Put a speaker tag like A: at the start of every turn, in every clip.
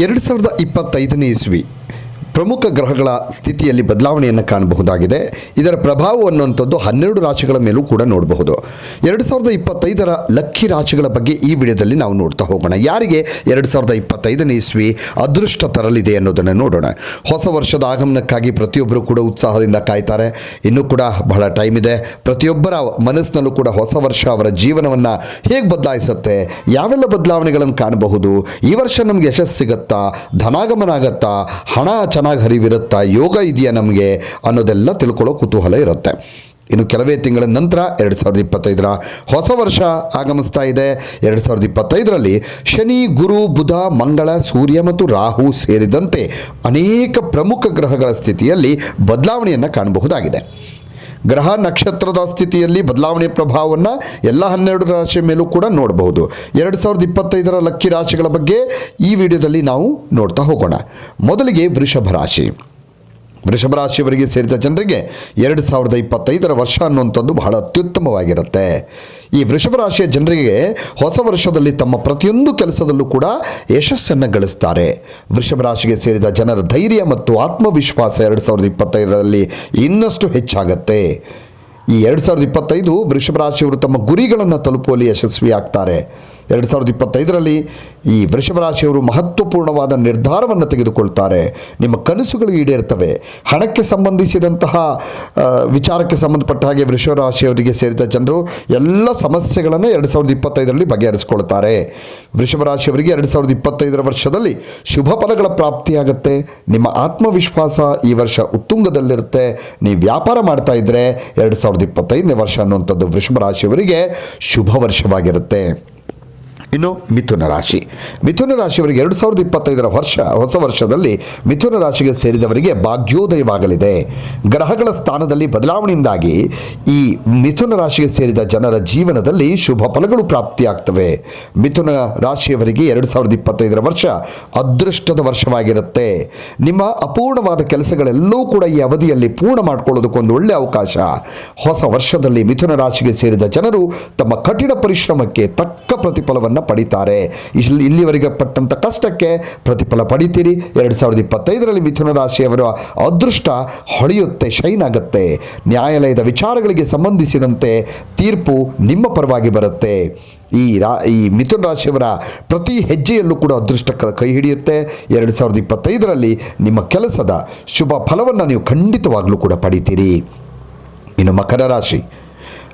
A: ಎರಡು ಸಾವಿರದ ಇಪ್ಪತ್ತೈದನೇ ಇಸ್ವಿ. ಪ್ರಮುಖ ಗ್ರಹಗಳ ಸ್ಥಿತಿಯಲ್ಲಿ ಬದಲಾವಣೆಯನ್ನು ಕಾಣಬಹುದಾಗಿದೆ. ಇದರ ಪ್ರಭಾವ ಅನ್ನುವಂಥದ್ದು ಹನ್ನೆರಡು ರಾಶಿಗಳ ಮೇಲೂ ಕೂಡ ನೋಡಬಹುದು. ಎರಡು ಸಾವಿರದ ಇಪ್ಪತ್ತೈದರ ಲಕ್ಕಿ ರಾಶಿಗಳ ಬಗ್ಗೆ ಈ ವಿಡಿಯೋದಲ್ಲಿ ನಾವು ನೋಡ್ತಾ ಹೋಗೋಣ. ಯಾರಿಗೆ ಎರಡು ಸಾವಿರದ ಇಪ್ಪತ್ತೈದನೇ ಇಸ್ವಿ ಅದೃಷ್ಟ ತರಲಿದೆ ಅನ್ನೋದನ್ನು ನೋಡೋಣ. ಹೊಸ ವರ್ಷದ ಆಗಮನಕ್ಕಾಗಿ ಪ್ರತಿಯೊಬ್ಬರು ಕೂಡ ಉತ್ಸಾಹದಿಂದ ಕಾಯ್ತಾರೆ. ಇನ್ನೂ ಕೂಡ ಬಹಳ ಟೈಮ್ ಇದೆ. ಪ್ರತಿಯೊಬ್ಬರ ಮನಸ್ಸಿನಲ್ಲೂ ಕೂಡ ಹೊಸ ವರ್ಷ ಅವರ ಜೀವನವನ್ನು ಹೇಗೆ ಬದಲಾಯಿಸುತ್ತೆ? ಯಾವೆಲ್ಲ ಬದಲಾವಣೆಗಳನ್ನು ಕಾಣಬಹುದು? ಈ ವರ್ಷ ನಮಗೆ ಯಶಸ್ಸು ಸಿಗುತ್ತಾ? ಧನಾಗಮನ ಆಗತ್ತಾ? ಹಣ ಚೆನ್ನಾಗಿ ಹರಿವಿರುತ್ತಾ ಯೋಗ ಇದೆಯಾ ನಮಗೆ ಅನ್ನೋದೆಲ್ಲ ತಿಳ್ಕೊಳ್ಳೋ ಕುತೂಹಲ ಇರುತ್ತೆ. ಇನ್ನು ಕೆಲವೇ ತಿಂಗಳ ನಂತರ ಎರಡು ಸಾವಿರದ ಇಪ್ಪತ್ತೈದರ ಹೊಸ ವರ್ಷ ಆಗಮಿಸ್ತಾ ಇದೆ. ಎರಡು ಸಾವಿರದ ಇಪ್ಪತ್ತೈದರಲ್ಲಿ ಶನಿ, ಗುರು, ಬುಧ, ಮಂಗಳ, ಸೂರ್ಯ ಮತ್ತು ರಾಹು ಸೇರಿದಂತೆ ಅನೇಕ ಪ್ರಮುಖ ಗ್ರಹಗಳ ಸ್ಥಿತಿಯಲ್ಲಿ ಬದಲಾವಣೆಯನ್ನು ಕಾಣಬಹುದಾಗಿದೆ. ಗ್ರಹ ನಕ್ಷತ್ರದ ಸ್ಥಿತಿಯಲ್ಲಿ ಬದಲಾವಣೆ ಪ್ರಭಾವವನ್ನು ಎಲ್ಲ ಹನ್ನೆರಡು ರಾಶಿಯ ಮೇಲೂ ಕೂಡ ನೋಡಬಹುದು. ಎರಡು ಸಾವಿರದ ಇಪ್ಪತ್ತೈದರ ಲಕ್ಕಿ ರಾಶಿಗಳ ಬಗ್ಗೆ ಈ ವಿಡಿಯೋದಲ್ಲಿ ನಾವು ನೋಡ್ತಾ ಹೋಗೋಣ. ಮೊದಲಿಗೆ ವೃಷಭ ರಾಶಿ. ವೃಷಭ ರಾಶಿಯವರಿಗೆ ಸೇರಿದ ಜನರಿಗೆ ಎರಡು ಸಾವಿರದ ಇಪ್ಪತ್ತೈದರ ವರ್ಷ ಅನ್ನುವಂಥದ್ದು ಬಹಳ ಅತ್ಯುತ್ತಮವಾಗಿರುತ್ತೆ. ಈ ವೃಷಭ ರಾಶಿಯ ಜನರಿಗೆ ಹೊಸ ವರ್ಷದಲ್ಲಿ ತಮ್ಮ ಪ್ರತಿಯೊಂದು ಕೆಲಸದಲ್ಲೂ ಕೂಡ ಯಶಸ್ಸನ್ನು ಗಳಿಸ್ತಾರೆ. ವೃಷಭ ರಾಶಿಗೆ ಸೇರಿದ ಜನರ ಧೈರ್ಯ ಮತ್ತು ಆತ್ಮವಿಶ್ವಾಸ ಎರಡು ಸಾವಿರದ ಇಪ್ಪತ್ತೈದರಲ್ಲಿ ಇನ್ನಷ್ಟು ಹೆಚ್ಚಾಗತ್ತೆ. ಈ ಎರಡು ಸಾವಿರದ ಇಪ್ಪತ್ತೈದು ವೃಷಭ ರಾಶಿಯವರು ತಮ್ಮ ಗುರಿಗಳನ್ನು ತಲುಪುವಲ್ಲಿ ಯಶಸ್ವಿ ಆಗ್ತಾರೆ ಎರಡು ಸಾವಿರದ ಇಪ್ಪತ್ತೈದರಲ್ಲಿ ಈ ವೃಷಭ ರಾಶಿಯವರು ಮಹತ್ವಪೂರ್ಣವಾದ ನಿರ್ಧಾರವನ್ನು ತೆಗೆದುಕೊಳ್ತಾರೆ. ನಿಮ್ಮ ಕನಸುಗಳು ಈಡೇರ್ತವೆ. ಹಣಕ್ಕೆ ಸಂಬಂಧಿಸಿದಂತಹ ವಿಚಾರಕ್ಕೆ ಸಂಬಂಧಪಟ್ಟ ಹಾಗೆ ವೃಷಭ ರಾಶಿಯವರಿಗೆ ಸೇರಿದ ಜನರು ಎಲ್ಲ ಸಮಸ್ಯೆಗಳನ್ನು ಎರಡು ಸಾವಿರದ ಇಪ್ಪತ್ತೈದರಲ್ಲಿ ಬಗೆಹರಿಸ್ಕೊಳ್ತಾರೆ. ವೃಷಭ ರಾಶಿಯವರಿಗೆ ಎರಡು ಸಾವಿರದ ಇಪ್ಪತ್ತೈದರ ವರ್ಷದಲ್ಲಿ ಶುಭ ಫಲಗಳ ಪ್ರಾಪ್ತಿಯಾಗುತ್ತೆ. ನಿಮ್ಮ ಆತ್ಮವಿಶ್ವಾಸ ಈ ವರ್ಷ ಉತ್ತುಂಗದಲ್ಲಿರುತ್ತೆ. ನೀವು ವ್ಯಾಪಾರ ಮಾಡ್ತಾ ಇದ್ದರೆ ಎರಡು ಸಾವಿರದ ಇಪ್ಪತ್ತೈದನೇ ವರ್ಷ ಅನ್ನುವಂಥದ್ದು ವೃಷಭ ರಾಶಿಯವರಿಗೆ ಶುಭ ವರ್ಷವಾಗಿರುತ್ತೆ. ಇನ್ನು ಮಿಥುನ ರಾಶಿ. ಮಿಥುನ ರಾಶಿಯವರಿಗೆ ಎರಡು ಸಾವಿರದ ಇಪ್ಪತ್ತೈದರ ವರ್ಷ, ಹೊಸ ವರ್ಷದಲ್ಲಿ ಮಿಥುನ ರಾಶಿಗೆ ಸೇರಿದವರಿಗೆ ಭಾಗ್ಯೋದಯವಾಗಲಿದೆ. ಗ್ರಹಗಳ ಸ್ಥಾನದಲ್ಲಿ ಬದಲಾವಣೆಯಿಂದಾಗಿ ಈ ಮಿಥುನ ರಾಶಿಗೆ ಸೇರಿದ ಜನರ ಜೀವನದಲ್ಲಿ ಶುಭ ಫಲಗಳು ಪ್ರಾಪ್ತಿಯಾಗ್ತವೆ. ಮಿಥುನ ರಾಶಿಯವರಿಗೆ ಎರಡು ಸಾವಿರದ ಇಪ್ಪತ್ತೈದರ ವರ್ಷ ಅದೃಷ್ಟದ ವರ್ಷವಾಗಿರುತ್ತೆ. ನಿಮ್ಮ ಅಪೂರ್ಣವಾದ ಕೆಲಸಗಳೆಲ್ಲವೂ ಕೂಡ ಈ ಅವಧಿಯಲ್ಲಿ ಪೂರ್ಣ ಮಾಡಿಕೊಳ್ಳೋದಕ್ಕೊಂದು ಒಳ್ಳೆಯ ಅವಕಾಶ. ಹೊಸ ವರ್ಷದಲ್ಲಿ ಮಿಥುನ ರಾಶಿಗೆ ಸೇರಿದ ಜನರು ತಮ್ಮ ಕಠಿಣ ಪರಿಶ್ರಮಕ್ಕೆ ತಕ್ಕ ಪ್ರತಿಫಲವನ್ನು ಪಡಿತಾರೆ. ಇಲ್ಲಿ ಇಲ್ಲಿವರೆಗೆ ಪಟ್ಟಂಥ ಕಷ್ಟಕ್ಕೆ ಪ್ರತಿಫಲ ಪಡಿತೀರಿ. ಎರಡು ಸಾವಿರದ ಇಪ್ಪತ್ತೈದರಲ್ಲಿ ಮಿಥುನ ರಾಶಿಯವರ ಅದೃಷ್ಟ ಹೊಳೆಯುತ್ತೆ, ಶೈನ್ ಆಗುತ್ತೆ. ನ್ಯಾಯಾಲಯದ ವಿಚಾರಗಳಿಗೆ ಸಂಬಂಧಿಸಿದಂತೆ ತೀರ್ಪು ನಿಮ್ಮ ಪರವಾಗಿ ಬರುತ್ತೆ. ಈ ರಾ, ಈ ಮಿಥುನ ರಾಶಿಯವರ ಪ್ರತಿ ಹೆಜ್ಜೆಯಲ್ಲೂ ಕೂಡ ಅದೃಷ್ಟ ಕೈ ಹಿಡಿಯುತ್ತೆ. ಎರಡು ಸಾವಿರದ ಇಪ್ಪತ್ತೈದರಲ್ಲಿ ನಿಮ್ಮ ಕೆಲಸದ ಶುಭ ಫಲವನ್ನು ನೀವು ಖಂಡಿತವಾಗಲೂ ಕೂಡ ಪಡಿತೀರಿ. ಇನ್ನು ಮಕರ ರಾಶಿ.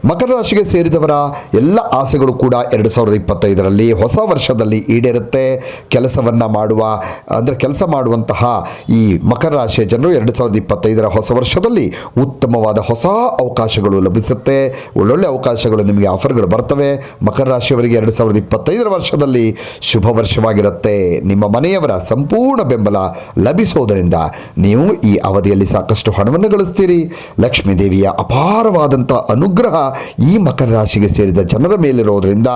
A: ಮಕರ ರಾಶಿಗೆ ಸೇರಿದವರ ಎಲ್ಲ ಆಸೆಗಳು ಕೂಡ ಎರಡು ಸಾವಿರದ ಇಪ್ಪತ್ತೈದರಲ್ಲಿ ಹೊಸ ವರ್ಷದಲ್ಲಿ ಈಡೇರುತ್ತೆ. ಕೆಲಸವನ್ನು ಮಾಡುವ, ಅಂದರೆ ಕೆಲಸ ಮಾಡುವಂತಹ ಈ ಮಕರ ರಾಶಿಯ ಜನರು ಎರಡು ಸಾವಿರದ ಇಪ್ಪತ್ತೈದರ ಹೊಸ ವರ್ಷದಲ್ಲಿ ಉತ್ತಮವಾದ ಹೊಸ ಅವಕಾಶಗಳು ಲಭಿಸುತ್ತೆ. ಒಳ್ಳೊಳ್ಳೆ ಅವಕಾಶಗಳು ನಿಮಗೆ ಆಫರ್ಗಳು ಬರ್ತವೆ. ಮಕರ ರಾಶಿಯವರಿಗೆ ಎರಡು ಸಾವಿರದ ಇಪ್ಪತ್ತೈದರ ವರ್ಷದಲ್ಲಿ ಶುಭ ವರ್ಷವಾಗಿರುತ್ತೆ. ನಿಮ್ಮ ಮನೆಯವರ ಸಂಪೂರ್ಣ ಬೆಂಬಲ ಲಭಿಸೋದರಿಂದ ನೀವು ಈ ಅವಧಿಯಲ್ಲಿ ಸಾಕಷ್ಟು ಹಣವನ್ನು ಗಳಿಸ್ತೀರಿ. ಲಕ್ಷ್ಮೀ ದೇವಿಯ ಅಪಾರವಾದಂಥ ಅನುಗ್ರಹ ಈ ಮಕರ ರಾಶಿಗೆ ಸೇರಿದ ಜನರ ಮೇಲಿರೋದ್ರಿಂದ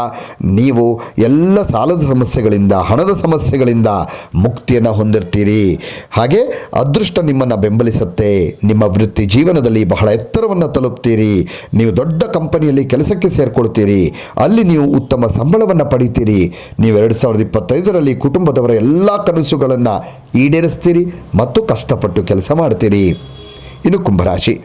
A: ನೀವು ಎಲ್ಲ ಸಾಲದ ಸಮಸ್ಯೆಗಳಿಂದ, ಹಣದ ಸಮಸ್ಯೆಗಳಿಂದ ಮುಕ್ತಿಯನ್ನು ಹೊಂದಿರ್ತೀರಿ. ಹಾಗೆ ಅದೃಷ್ಟ ನಿಮ್ಮನ್ನು ಬೆಂಬಲಿಸುತ್ತೆ. ನಿಮ್ಮ ವೃತ್ತಿ ಜೀವನದಲ್ಲಿ ಬಹಳ ಎತ್ತರವನ್ನು ತಲುಪ್ತೀರಿ. ನೀವು ದೊಡ್ಡ ಕಂಪನಿಯಲ್ಲಿ ಕೆಲಸಕ್ಕೆ ಸೇರಿಕೊಳ್ತೀರಿ. ಅಲ್ಲಿ ನೀವು ಉತ್ತಮ ಸಂಬಳವನ್ನು ಪಡಿತೀರಿ. ನೀವು ಎರಡು ಸಾವಿರದ ಇಪ್ಪತ್ತೈದರಲ್ಲಿ ಕುಟುಂಬದವರ ಎಲ್ಲ ಕನಸುಗಳನ್ನು ಈಡೇರಿಸ್ತೀರಿ ಮತ್ತು ಕಷ್ಟಪಟ್ಟು ಕೆಲಸ ಮಾಡ್ತೀರಿ. ಇನ್ನು ಕುಂಭರಾಶಿ.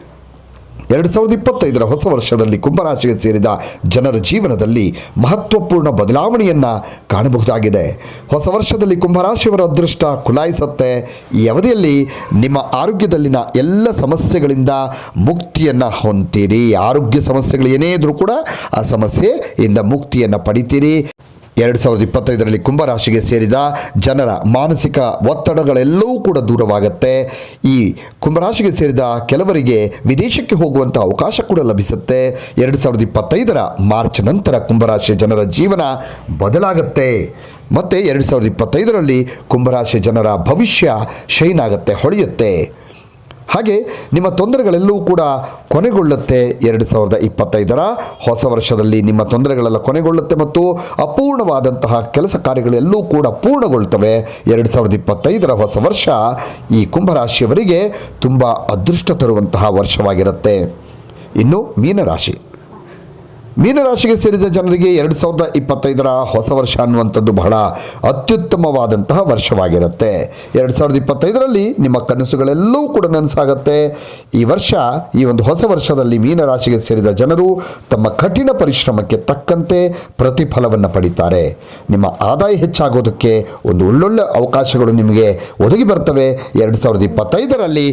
A: ಎರಡು ಸಾವಿರದ ಇಪ್ಪತ್ತೈದರ ಹೊಸ ವರ್ಷದಲ್ಲಿ ಕುಂಭರಾಶಿಗೆ ಸೇರಿದ ಜನರ ಜೀವನದಲ್ಲಿ ಮಹತ್ವಪೂರ್ಣ ಬದಲಾವಣೆಯನ್ನು ಕಾಣಬಹುದಾಗಿದೆ. ಹೊಸ ವರ್ಷದಲ್ಲಿ ಕುಂಭರಾಶಿಯವರ ಅದೃಷ್ಟ ಕುಲಾಯಿಸುತ್ತೆ. ಈ ಅವಧಿಯಲ್ಲಿ ನಿಮ್ಮ ಆರೋಗ್ಯದಲ್ಲಿನ ಎಲ್ಲ ಸಮಸ್ಯೆಗಳಿಂದ ಮುಕ್ತಿಯನ್ನು ಹೊಂತೀರಿ ಆರೋಗ್ಯ ಸಮಸ್ಯೆಗಳು ಏನೇ ಇದ್ರೂ ಕೂಡ ಆ ಸಮಸ್ಯೆಯಿಂದ ಮುಕ್ತಿಯನ್ನು ಪಡಿತೀರಿ. ಎರಡು ಸಾವಿರದ ಇಪ್ಪತ್ತೈದರಲ್ಲಿ ಕುಂಭರಾಶಿಗೆ ಸೇರಿದ ಜನರ ಮಾನಸಿಕ ಒತ್ತಡಗಳೆಲ್ಲವೂ ಕೂಡ ದೂರವಾಗುತ್ತೆ. ಈ ಕುಂಭರಾಶಿಗೆ ಸೇರಿದ ಕೆಲವರಿಗೆ ವಿದೇಶಕ್ಕೆ ಹೋಗುವಂಥ ಅವಕಾಶ ಕೂಡ ಲಭಿಸುತ್ತೆ. ಎರಡು ಸಾವಿರದ ಇಪ್ಪತ್ತೈದರ ಮಾರ್ಚ್ ನಂತರ ಕುಂಭರಾಶಿಯ ಜನರ ಜೀವನ ಬದಲಾಗುತ್ತೆ. ಮತ್ತು ಎರಡು ಸಾವಿರದ ಇಪ್ಪತ್ತೈದರಲ್ಲಿ ಕುಂಭರಾಶಿಯ ಜನರ ಭವಿಷ್ಯ ಶೈನ್ ಆಗುತ್ತೆ, ಹೊಳೆಯುತ್ತೆ. ಹಾಗೆ ನಿಮ್ಮ ತೊಂದರೆಗಳೆಲ್ಲವೂ ಕೂಡ ಕೊನೆಗೊಳ್ಳುತ್ತೆ ಎರಡು ಸಾವಿರದ ಇಪ್ಪತ್ತೈದರ ಹೊಸ ವರ್ಷದಲ್ಲಿ. ನಿಮ್ಮ ತೊಂದರೆಗಳೆಲ್ಲ ಕೊನೆಗೊಳ್ಳುತ್ತೆ ಮತ್ತು ಅಪೂರ್ಣವಾದಂತಹ ಕೆಲಸ ಕಾರ್ಯಗಳೆಲ್ಲವೂ ಕೂಡ ಪೂರ್ಣಗೊಳ್ತವೆ ಎರಡು ಸಾವಿರದ ಇಪ್ಪತ್ತೈದರ ಹೊಸ ವರ್ಷ ಈ ಕುಂಭರಾಶಿಯವರಿಗೆ ತುಂಬ ಅದೃಷ್ಟ ತರುವಂತಹ ವರ್ಷವಾಗಿರುತ್ತೆ. ಇನ್ನು ಮೀನರಾಶಿ. ಮೀನರಾಶಿಗೆ ಸೇರಿದ ಜನರಿಗೆ ಎರಡು ಸಾವಿರದ ಇಪ್ಪತ್ತೈದರ ಹೊಸ ವರ್ಷ ಅನ್ನುವಂಥದ್ದು ಬಹಳ ಅತ್ಯುತ್ತಮವಾದಂತಹ ವರ್ಷವಾಗಿರುತ್ತೆ. ಎರಡು ಸಾವಿರದ ಇಪ್ಪತ್ತೈದರಲ್ಲಿ ನಿಮ್ಮ ಕನಸುಗಳೆಲ್ಲವೂ ಕೂಡ ನನಸಾಗತ್ತೆ. ಈ ವರ್ಷ, ಈ ಒಂದು ಹೊಸ ವರ್ಷದಲ್ಲಿ ಮೀನರಾಶಿಗೆ ಸೇರಿದ ಜನರು ತಮ್ಮ ಕಠಿಣ ಪರಿಶ್ರಮಕ್ಕೆ ತಕ್ಕಂತೆ ಪ್ರತಿಫಲವನ್ನು ಪಡಿತಾರೆ. ನಿಮ್ಮ ಆದಾಯ ಹೆಚ್ಚಾಗೋದಕ್ಕೆ ಒಂದು ಒಳ್ಳೊಳ್ಳೆ ಅವಕಾಶಗಳು ನಿಮಗೆ ಒದಗಿ ಬರ್ತವೆ. ಎರಡು ಸಾವಿರದ ಇಪ್ಪತ್ತೈದರಲ್ಲಿ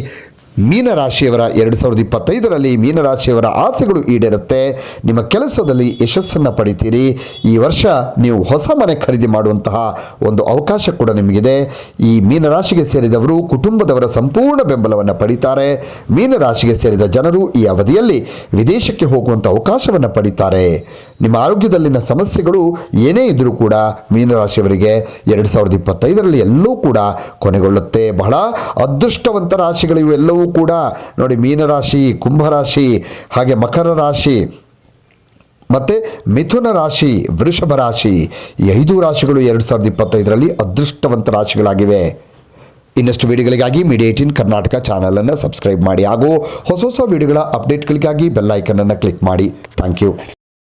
A: ಮೀನರಾಶಿಯವರ ಎರಡು ಸಾವಿರದ ಇಪ್ಪತ್ತೈದರಲ್ಲಿ ಮೀನರಾಶಿಯವರ ಆಸೆಗಳು ಈಡೇರುತ್ತೆ. ನಿಮ್ಮ ಕೆಲಸದಲ್ಲಿ ಯಶಸ್ಸನ್ನು ಪಡಿತೀರಿ. ಈ ವರ್ಷ ನೀವು ಹೊಸ ಮನೆ ಖರೀದಿ ಮಾಡುವಂತಹ ಒಂದು ಅವಕಾಶ ಕೂಡ ನಿಮಗಿದೆ. ಈ ಮೀನರಾಶಿಗೆ ಸೇರಿದವರು ಕುಟುಂಬದವರ ಸಂಪೂರ್ಣ ಬೆಂಬಲವನ್ನು ಪಡಿತಾರೆ. ಮೀನರಾಶಿಗೆ ಸೇರಿದ ಜನರು ಈ ಅವಧಿಯಲ್ಲಿ ವಿದೇಶಕ್ಕೆ ಹೋಗುವಂಥ ಅವಕಾಶವನ್ನು ಪಡಿತಾರೆ. ನಿಮ್ಮ ಆರೋಗ್ಯದಲ್ಲಿನ ಸಮಸ್ಯೆಗಳು ಏನೇ ಇದ್ದರೂ ಕೂಡ ಮೀನರಾಶಿಯವರಿಗೆ ಎರಡು ಸಾವಿರದ ಇಪ್ಪತ್ತೈದರಲ್ಲಿ ಎಲ್ಲವೂ ಕೂಡ ಕೊನೆಗೊಳ್ಳುತ್ತೆ. ಬಹಳ ಅದೃಷ್ಟವಂತ ರಾಶಿಗಳು ಇವೆಲ್ಲವೂ ಕೂಡ ನೋಡಿ ಮೀನರಾಶಿ, ಕುಂಭರಾಶಿ, ಹಾಗೆ ಮಕರ ರಾಶಿ, ಮತ್ತು ಮಿಥುನ ರಾಶಿ, ವೃಷಭ ರಾಶಿ, ಈ ಐದು ರಾಶಿಗಳು ಎರಡು ಸಾವಿರದ ಇಪ್ಪತ್ತೈದರಲ್ಲಿ ಅದೃಷ್ಟವಂತ ರಾಶಿಗಳಾಗಿವೆ. ಇನ್ನಷ್ಟು ವಿಡಿಯೋಗಳಿಗಾಗಿ ಮೀಡಿಯಾ ಏಟೀನ್ ಕರ್ನಾಟಕ ಚಾನಲನ್ನು ಸಬ್ಸ್ಕ್ರೈಬ್ ಮಾಡಿ ಹಾಗೂ ಹೊಸ ಹೊಸ ವಿಡಿಯೋಗಳ ಅಪ್ಡೇಟ್ಗಳಿಗಾಗಿ ಬೆಲ್ಲೈಕನನ್ನು ಕ್ಲಿಕ್ ಮಾಡಿ. Thank you